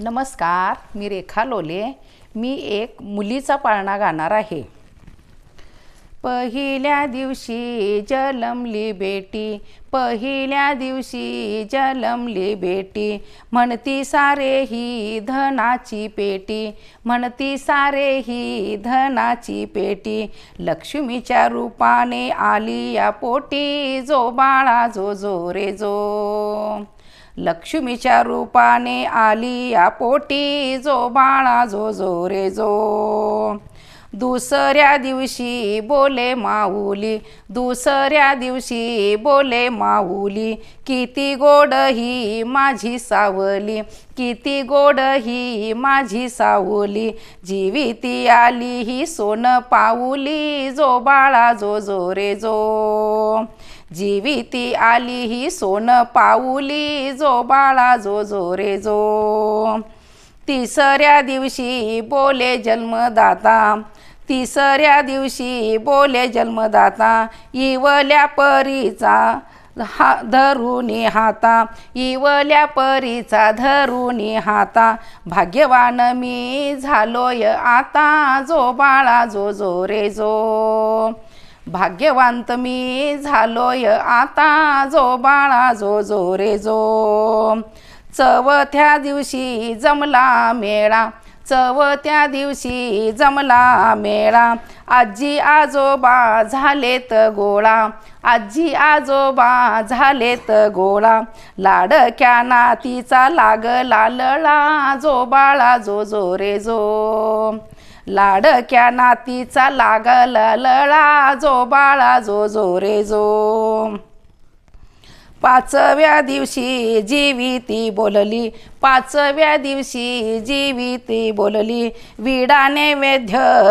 नमस्कार मी रेखा लोले. मी एक मुलीचा पाळणा गाणार आहे. पहिल्या दिवशी जलमली बेटी पहिल्या दिवशी जलमली बेटी. म्हणती सारे ही धनाची पेटी म्हणती सारे ही धनाची पेटी. लक्ष्मीच्या रूपाने आली या पोटी जो बाळा जो जो रे जो. लक्ष्मीच्या रूपाने आली या पोटी जो बाळा जो जो रे जो. दुसऱ्या दिवशी बोले माऊली दुसऱ्या दिवशी बोले माऊली किती गोड ही माझी सावली किती गोड ही माझी सावली जीविती आली ही सोन पाऊली जो बाळा जो जो रे जो. जीविती आली ही सोन पाऊली जो बाळा जो जो रे जो. तिसऱ्या दिवशी बोले जन्मदाता तिसऱ्या दिवशी बोले जन्मदाता इवल्या परीचा हा धरुणी हाता इवल्या परीचा धरुणी हाता. भाग्यवान मी झालोय आता जो बाळा जो जो रे जो. भाग्यवांत मी झालोय आता जो बाळा जो जो रे जो. चवथ्या दिवशी जमला मेळा चवथ्या दिवशी जमला मेळा. आजी आजोबा झालेत गोळा आजी आजोबा झालेत गोळा. लाडक्या नातीचा लागला लळा जो बाळा जो जो रे जो. लाडक्या नातीचा लागल लळा जो बाळा जो जो रे जो. पाचव्या दिवशी जीविती बोलली पाचव्या दिवशी जीविती बोलली विडाने पण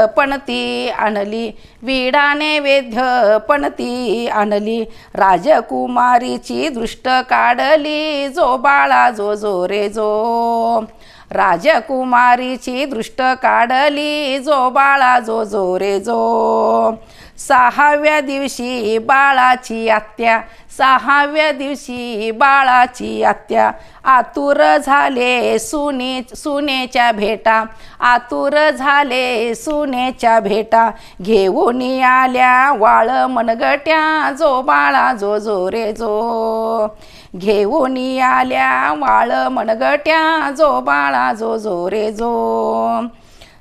पणती आणली विडाने पण पणती आणली राजकुमारीची दृष्ट काढली जो बाळा जो जो रे जो. राजकुमारीची दृष्ट काढली जो बाळा जो जो रे जो सहाव्या दिवशी बाळाची आत्या सहाव्या दिवशी बाळाची आत्या आतुर झाले सुने सुनेच्या भेटा आतुर झाले सुनेच्या भेटा. घेऊन आल्या वाळ मनगट्या जो बाळा जो जो रे जो. घेऊन आल्या वाळ मनगट्या जो बाळा जो जो रे जो.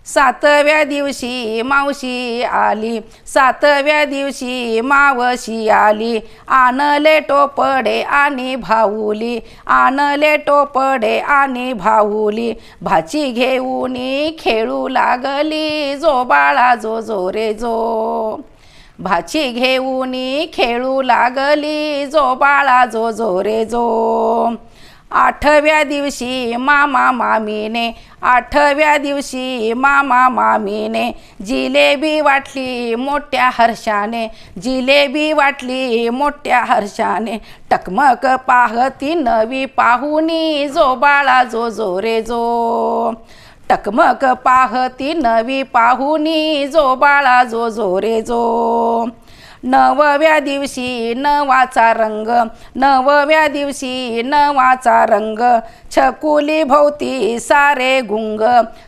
सातव्या दिवशी मावशी आली. सातव्या दिवशी मावशी आली. आणले टोपडे आणि भाऊली. आणले टोपडे आणि भाऊली. भाची घेऊन खेळू लागली. जो बाळा जो जो रे जो भाची घेऊन खेळू लागली. जो बाळा जो जो रे जो आठव्या दिवशी मामा मामीने आठव्या दिवशी मामा मामीने जिलेबी वाटली मोठ्या हर्षाने जिलेबी वाटली मोठ्या हर्षाने. टकमक पाहती नवी पाहुनी जो बाळा जो जो रे जो. टकमक पाहती नवी पाहुनी जो बाळा जो जो रे जो. नवव्या दिवशी नवाचा रंग नवव्या दिवशी नवाचा रंग. छकुली भोवती सारे गुंग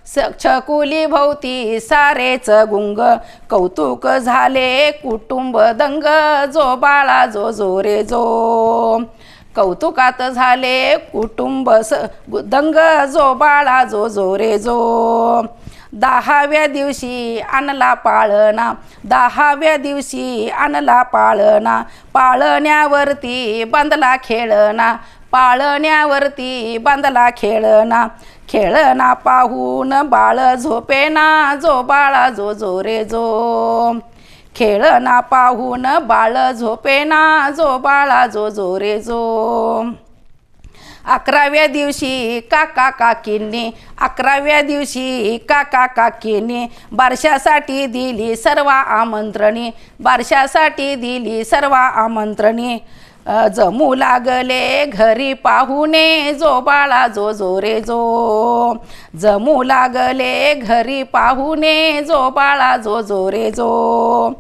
स छकुली भोवती सारेच गुंग. कौतुक झाले कुटुंब दंग जो बाळा जो जो रे जो कौतुकात झाले कुटुंब स दंग जो बाळा जो जो रे जो दहाव्या दिवशी आणला पाळणा. दहाव्या दिवशी आणला पाळणा. पाळण्यावरती बांधला खेळणा. पाळण्यावरती बांधला खेळणा. खेळणा पाहून बाळ झोपेना. जो बाळा जो जो रे जो. खेळणा पाहून बाळ झोपेना. जो बाळा जो जो रे जो. अकराव्या दिवशी काका काकींनी अकराव्या दिवशी काका काकींनी बारशासाठी दिली सर्व आमंत्रणी बारशासाठी दिली सर्व आमंत्रणी. जमू लागले घरी पाहुणे जो बाळा जो जो रे जो. जमू लागले घरी पाहुणे जो बाळा जो जो रे जो.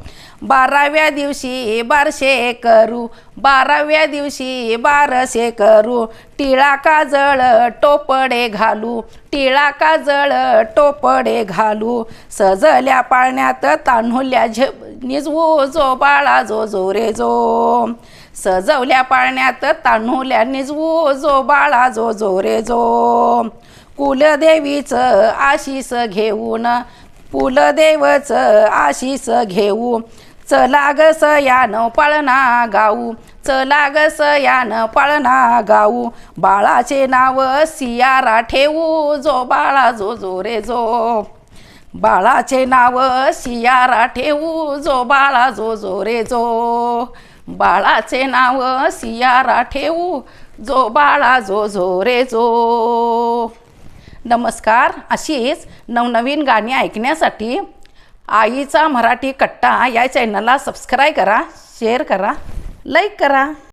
बाराव्या दिवशी बारशे करू बाराव्या दिवशी बारशे करू. टिळा काजळ टोपडे घालू टिळा काजळ टोपडे घालू. सजल्या पाळण्यात तान्हुल्या झे निजवू जो बाळा जो जो रे जो. सजवल्या पाळण्यात तान्हुल्या निजवू जो बाळा जो जो रे जो कुलदेवीचं आशिष घेऊन कुलदेवचं आशिष घेऊ चला ग सयान पाळणा गाऊ चला ग सयान पाळणा गाऊ बाळाचे नाव सियारा ठेवू जो बाळा जो जो रे जो बाळाचे नाव सियारा ठेवू जो बाळा जो जो रे जो बाळाचे नाव सियारा ठेवू जो बाळा जो जो रे जो. नमस्कार अशीच नवनवीन गाणी ऐकण्यासाठी आईचा मराठी कट्टा या चॅनलला सबस्क्राईब करा शेअर करा लाईक करा.